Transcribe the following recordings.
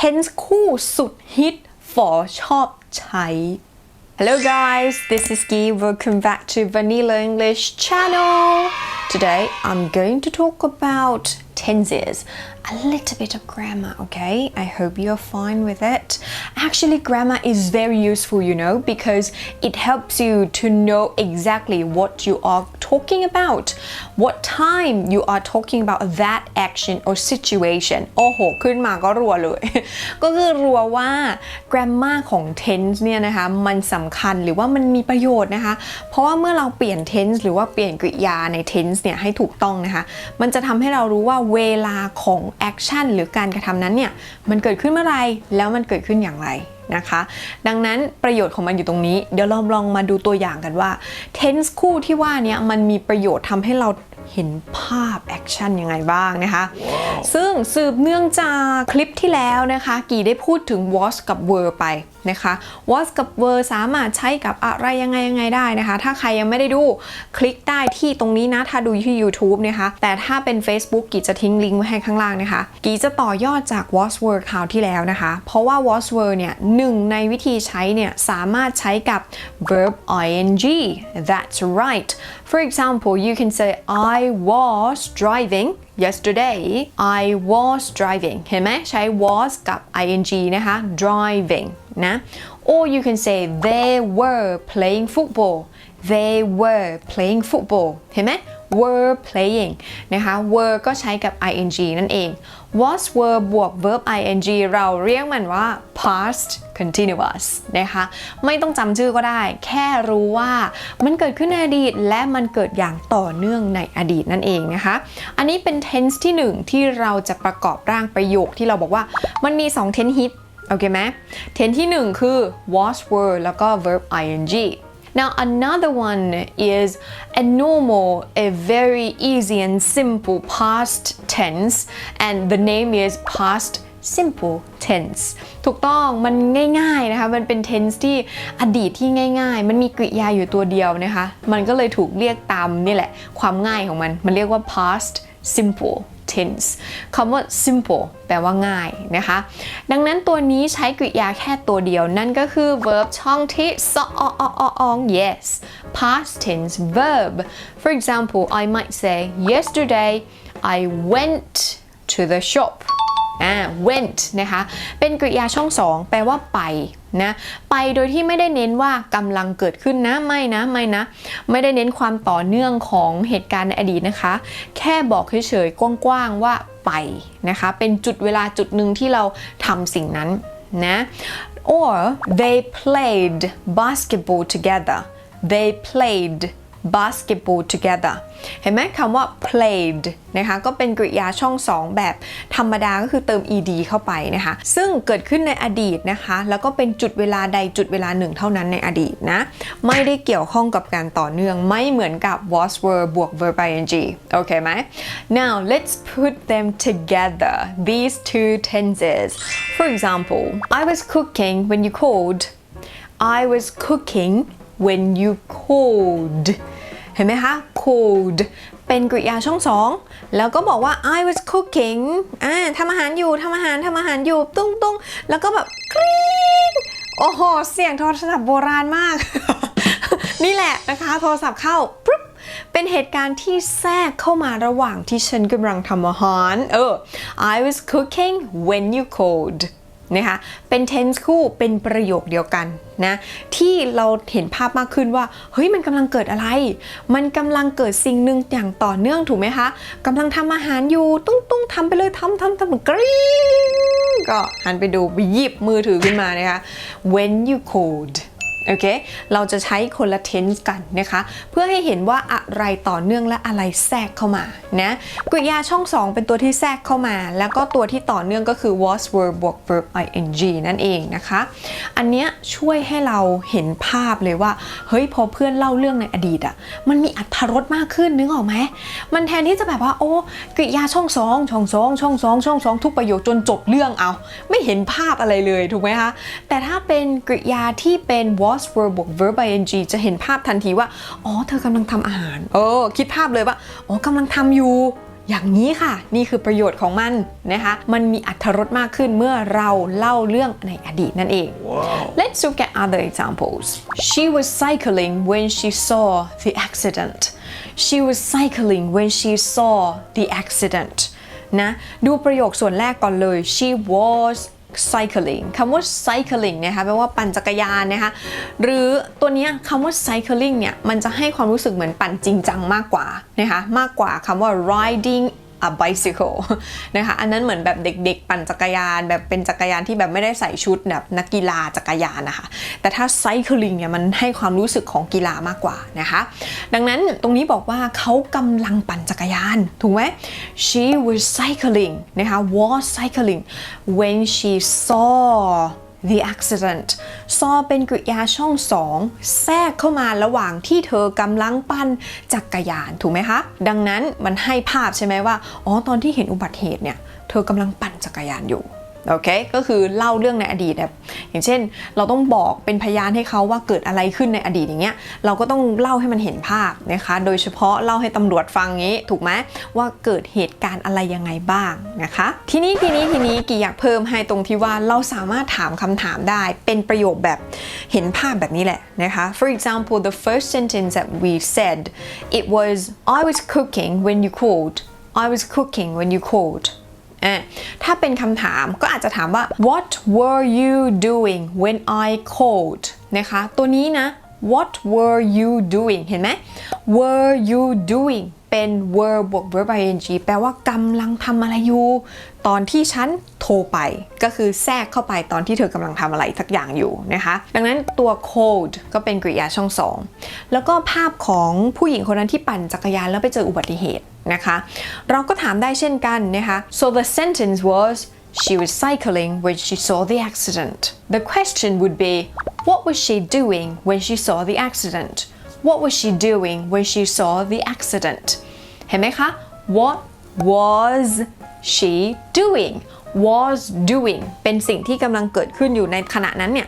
tense คู่สุดฮิต for ชอบใช้ Hello guys, this is Guy. Welcome back to Vanilla English channel. Today I'm going to talk about tenses, a little bit of grammar, okay? I hope you're fine with it. Actually, grammar is very useful, you know, because it helps you to know exactly what you are talking about, what time you are talking about that action or situation. โอ้โห ขึ้นมาก็รัวเลย ก็คือรัวว่า grammar ของ tense เนี่ยนะคะ มันสำคัญหรือว่ามันมีประโยชน์นะคะ เพราะว่าเมื่อเราเปลี่ยน tense หรือว่าเปลี่ยนกริยาใน tense เนี่ยให้ถูกต้องนะคะ มันจะทำให้เรารู้ว่าเวลาของ action หรือการกระทำนั้นเนี่ยมันเกิดขึ้นเมื่อไหรแล้วมันเกิดขึ้นอย่างไรนะคะ ดังนั้นประโยชน์ของมันอยู่ตรงนี้ เดี๋ยวเราลองมาดูตัวอย่างกันว่า tense คู่ที่ว่าเนี้มันมีประโยชน์ทำให้เราเห็นภาพแอคชั่นยังไงบ้างนะคะซึ่งสืบเนื่องจากคลิปที่แล้วนะคะ กี่ได้พูดถึง was กับ were ไปนะคะ was กับ were สามารถใช้กับอะไรยังไงยังไงได้นะคะ ถ้าใครยังไม่ได้ดูคลิกได้ที่ตรงนี้นะ ถ้าดูที่ YouTube นะคะ แต่ถ้าเป็น Facebook กีจะทิ้งลิงก์ไว้ให้ข้างล่างนะคะ กีจะต่อยอดจาก was were คราวที่แล้วนะคะ เพราะว่า was were เนี่ยหนึ่งในวิธีใช้เนี่ยสามารถใช้กับ verb ing that's right for example you can say I was driving yesterday I was driving เห็นไหมใช้ was กับ ing นะคะ driving นะ or you can say they were playing football they were playing football เห็นไหม Were playing นะคะ were ก็ใช้กับ ing นั่นเอง was were บวก verb ing เราเรียกมันว่า past continuous นะคะ ไม่ต้องจำชื่อก็ได้ แค่รู้ว่ามันเกิดขึ้นในอดีต และมันเกิดอย่างต่อเนื่องในอดีตนั่นเองนะคะ อันนี้เป็น tense ที่ 1 ที่เราจะประกอบร่างประโยคที่เราบอกว่ามันมี 2 tense hit โอเคไหม tense ที่ 1 คือ was were แล้วก็ verb ing Now, another one is a normal, a very easy and simple past tense, and the name is past simple tense ถูกต้องมันง่ายๆนะคะ มันเป็น tense ที่อดีตที่ง่ายๆ มันมีกริยาอยู่ตัวเดียวนะคะ มันก็เลยถูกเรียกตามนี่แหละ ความง่ายของมัน มันเรียกว่า past simple tense คำว่า simple แปลว่าง่ายนะคะ ดังนั้นตัวนี้ใช้กริยาแค่ตัวเดียว นั่นก็คือ verb ช่องที่สอออออง yes past tense verb for example I might say yesterday I went to the shop อ่า went นะคะ เป็นกริยาช่องสองแปลว่าไปนะไปโดยที่ไม่ได้เน้นว่ากำลังเกิดขึ้นนะไม่นะไม่นะ ไม่ได้เน้นความต่อเนื่องของเหตุการณ์ในอดีตนะคะ แค่บอกเฉยๆกว้างๆว่าไปนะคะ เป็นจุดเวลาจุดหนึ่งที่เราทำสิ่งนั้นนะ or they played basketball together they played basketball together เห็นไหมคำว่า played นะคะก็เป็นกริยาช่องสองแบบธรรมดาก็คือเติม ed เข้าไปนะคะ ซึ่งเกิดขึ้นในอดีตนะคะ แล้วก็เป็นจุดเวลาใดจุดเวลาหนึ่งเท่านั้นในอดีตนะ ไม่ได้เกี่ยวข้องกับการต่อเนื่องไม่เหมือนกับ was were บวก verb ing โอเคไหม now let's put them together these two tenses for example I was cooking when you called I was cooking when you called เห็นไหมคะ called เป็นกริยาช่องสองแล้วก็บอกว่า I was cooking อ่าทำอาหารอยู่ทำอาหารทำอาหารอยู่ตุ้งตุ้งแล้วก็แบบกรี๊งโอ้โห เสียงโทรศัพท์โบราณมาก นี่แหละนะคะ โทรศัพท์เข้าปุ๊บเป็นเหตุการณ์ที่แทรกเข้ามาระหว่างที่ฉันกำลังทำอาหารเออ I was cooking when you called นะคะเป็น tense คู่เป็นประโยคเดียวกันนะที่เราเห็นภาพมากขึ้นว่าเฮ้ยมันกำลังเกิดอะไร มันกำลังเกิดสิ่งหนึ่งอย่างต่อเนื่องถูกไหมคะกำลังทำอาหารอยู่ตุ้งตุ้งทำไปเลยทำทำทำกรี๊งก็หันไปดูไปหยิบมือถือขึ้นมานะคะ when you called โอเค เราจะใช้คนละ tense กันนะคะ เพื่อให้เห็นว่าอะไรต่อเนื่องและอะไรแทรกเข้ามานะกริยาช่อง 2 เป็นตัวที่แทรกเข้ามา แล้วก็ตัวที่ต่อเนื่องก็คือ was were บวก verb ing นั่นเองนะคะ อันเนี้ยช่วยให้เราเห็นภาพเลยว่า เฮ้ยพอเพื่อนเล่าเรื่องในอดีตอะมันมีอัธรสมากขึ้นนึกออกไหม มันแทนที่จะแบบว่าโอ้กริยาช่องสองช่องสองช่องสองช่องสองทุกประโยคจนจบเรื่องเอา ไม่เห็นภาพอะไรเลยถูกไหมคะแต่ถ้าเป็นกริยาที่เป็น was were บวก verb ing จะเห็นภาพทันทีว่า อ๋อ เธอกำลังทำอาหาร เออ คิดภาพเลยว่า อ๋อกำลังทำอยู่อย่างนี้ค่ะ นี่คือประโยชน์ของมันนะคะ มันมีอรรถรสมากขึ้นเมื่อเราเล่าเรื่องในอดีตนั่นเอง Let's look at other examples. She was cycling when she saw the accident. She was cycling when she saw the accident. นะ ดูประโยคส่วนแรกก่อนเลย she was cycling คำว่า cycling นะคะแปลว่าปั่นจักรยานนะคะหรือตัวนี้คำว่า cycling เนี่ยมันจะให้ความรู้สึกเหมือนปั่นจริงจังมากกว่านะคะมากกว่าคำว่า riding a bicycle นะคะอันนั้นเหมือนแบบเด็กๆ ปั่นจักรยานแบบเป็นจักรยานที่แบบไม่ได้ใส่ชุดแบบนักกีฬาจักรยานนะคะ แต่ถ้า cycling เนี่ยมันให้ความรู้สึกของกีฬามากกว่านะคะ ดังนั้นตรงนี้บอกว่าเขากำลังปั่นจักรยาน ถูกไหม she was cycling นะคะ was cycling when she saw the accident ซอเป็นกริยาช่องสองแทรกเข้ามาระหว่างที่เธอกำลังปั่นจักรยานถูกไหมคะ ดังนั้นมันให้ภาพใช่ไหมว่า อ๋อ ตอนที่เห็นอุบัติเหตุเนี่ย เธอกำลังปั่นจักรยานอยู่ โอเค ก็คือเล่าเรื่องในอดีตแบบอย่างเช่น เราต้องบอกเป็นพยานให้เขาว่าเกิดอะไรขึ้นในอดีตอย่างเงี้ย เราก็ต้องเล่าให้มันเห็นภาพนะคะ โดยเฉพาะเล่าให้ตำรวจฟังงี้ ถูกไหมว่าเกิดเหตุการณ์อะไรยังไงบ้างนะคะ ทีนี้ทีนี้ทีนี้กี่อยากเพิ่มให้ตรงที่ว่าเราสามารถถามคำถามได้ เป็นประโยคแบบเห็นภาพแบบนี้แหละนะคะ For example the first sentence that we said it was I was cooking when you called I was cooking when you called ถ้าเป็นคำถามก็อาจจะถามว่า what were you doing when I called นะคะ ตัวนี้นะ what were you doing เห็นไหม were you doing เป็น were บวก verb ing แปลว่ากำลังทำอะไรอยู่ ตอนที่ฉันโทรไป ก็คือแทรกเข้าไปตอนที่เธอกำลังทำอะไรสักอย่างอยู่นะคะ ดังนั้นตัว called ก็เป็นกริยาช่องสองแล้วก็ภาพของผู้หญิงคนนั้นที่ปั่นจักรยานแล้วไปเจออุบัติเหตุนะคะ เราก็ถามได้เช่นกันนะคะ so the sentence was she was cycling when she saw the accident the question would be what was she doing when she saw the accident what was she doing when she saw the accident เห็นไหมคะ what was she doing was doing เป็นสิ่งที่กำลังเกิดขึ้นอยู่ในขณะนั้นเนี่ย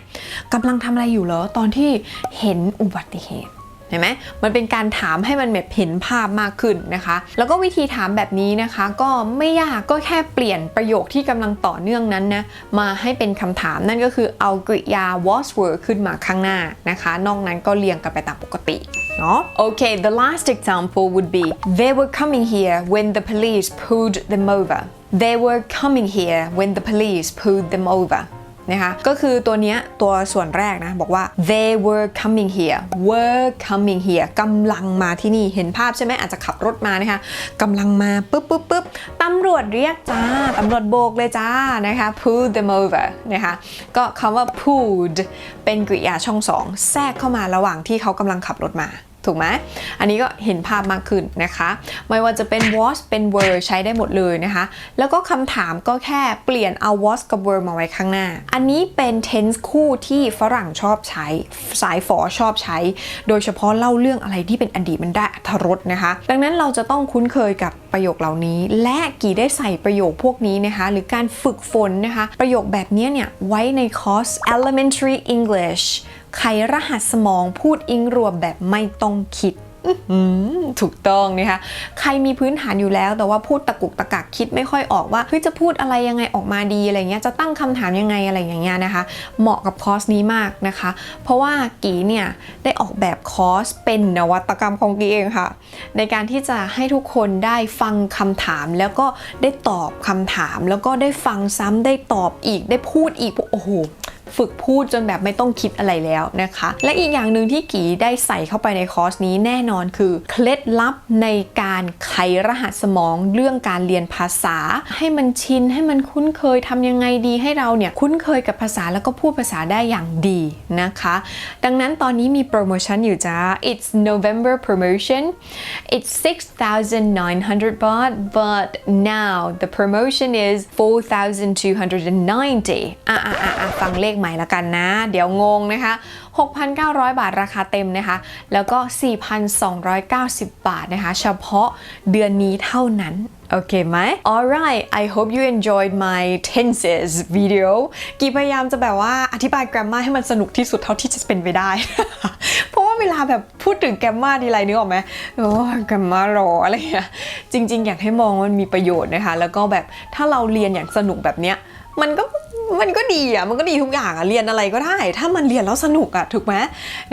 กำลังทำอะไรอยู่เหรอตอนที่เห็นอุบัติเหตุ ห็นไหมมันเป็นการถามให้มันแบบเห็นภาพมากขึ้นนะคะ แล้วก็วิธีถามแบบนี้นะคะ ก็ไม่ยากก็แค่เปลี่ยนประโยคที่กำลังต่อเนื่องนั้นนะมาให้เป็นคำถามนั่นก็คือเอากริยา was were ขึ้นมาข้างหน้านะคะ นอกนั้นก็เรียงกันไปตามปกติเนาะ Okay the last example would be they were coming here when the police pulled them over they were coming here when the police pulled them over นะคะก็คือตัวเนี้ยตัวส่วนแรกนะ บอกว่า they were coming here were coming here กำลังมาที่นี่เห็นภาพใช่ไหมอาจจะขับรถมานะคะกำลังมาปุ๊บปุ๊บปุ๊บตำรวจเรียกจ้าตำรวจโบกเลยจ้านะคะ pull them over นะคะก็คำว่า pulled เป็นกริยาช่องสองแทรกเข้ามาระหว่างที่เขากำลังขับรถมา ถูกไหมอันนี้ก็เห็นภาพมากขึ้นนะคะ ไม่ว่าจะเป็น was เป็น were ใช้ได้หมดเลยนะคะ แล้วก็คำถามก็แค่เปลี่ยนเอา was กับ were มาไว้ข้างหน้า อันนี้เป็น tense คู่ที่ฝรั่งชอบใช้ สายฝอชอบใช้ โดยเฉพาะเล่าเรื่องอะไรที่เป็นอดีตมันได้อรรถรสนะคะ ดังนั้นเราจะต้องคุ้นเคยกับ ประโยคเหล่านี้ และกี่ได้ใส่ประโยคพวกนี้นะคะ หรือการฝึกฝนนะคะ ประโยคแบบนี้เนี่ย ไว้ในคอร์ส elementary English ไขรหัสสมองพูดอิงรวมแบบไม่ต้องคิด ถูกต้องนะคะใครมีพื้นฐานอยู่แล้ว แต่ว่าพูดตะกุกตะกักคิดไม่ค่อยออกว่าเฮ้ยจะพูดอะไรยังไงออกมาดีอะไรเงี้ยจะตั้งคำถามยังไงอะไรอย่างเงี้ยนะคะ เหมาะกับคอร์สนี้มากนะคะ เพราะว่ากีเนี่ยได้ออกแบบคอร์สเป็นนวัตกรรมของกีเองค่ะ ในการที่จะให้ทุกคนได้ฟังคำถามแล้วก็ได้ตอบคำถาม แล้วก็ได้ฟังซ้ำได้ตอบอีกได้พูดอีกโอ้โห ฝึกพูดจนแบบไม่ต้องคิดอะไรแล้วนะคะ และอีกอย่างหนึ่งที่กีได้ใส่เข้าไปในคอร์สนี้แน่นอนคือเคล็ดลับในการไขรหัสสมองเรื่องการเรียนภาษา ให้มันชินให้มันคุ้นเคยทำยังไงดีให้เราเนี่ยคุ้นเคยกับภาษาแล้วก็พูดภาษาได้อย่างดีนะคะ ดังนั้นตอนนี้มีโปรโมชั่นอยู่จ้า it's November promotion it's 6,900 baht but now the promotion is 4,290อะอะอะอะฟังเลขใหม่ล้วกันนะ เดี๋ยวงงนะคะ 6,900 บาทราคาเต็มนะคะ แล้วก็ 4,290 บาทนะคะ เฉพาะเดือนนี้เท่านั้นโอเคไหม alright I hope you enjoyed my tenses video กีพยายามจะแบบว่าอธิบาย grammar ให้มันสนุกที่สุดเท่าที่จะเป็นไปได้ เพราะว่าเวลาแบบพูดถึงแกมมาทีไรนึกออกไหมโอ้แกมมารออะไรเงี้ย จริง ๆ อยากให้มองว่ามันมีประโยชน์นะคะ แล้วก็แบบถ้าเราเรียนอย่างสนุกแบบเนี้ย มันก็ มันก็ดีอะ มันก็ดีทุกอย่างอะ เรียนอะไรก็ได้ ถ้ามันเรียนแล้วสนุกอะ ถูกไหม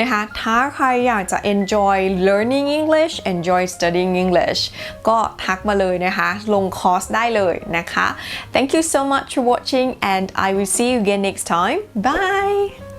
นะคะ ถ้าใครอยากจะ enjoy learning English enjoy studying English ก็ทักมาเลยนะคะ ลงคอร์สได้เลยนะคะ thank you so much for watching and I will see you again next time bye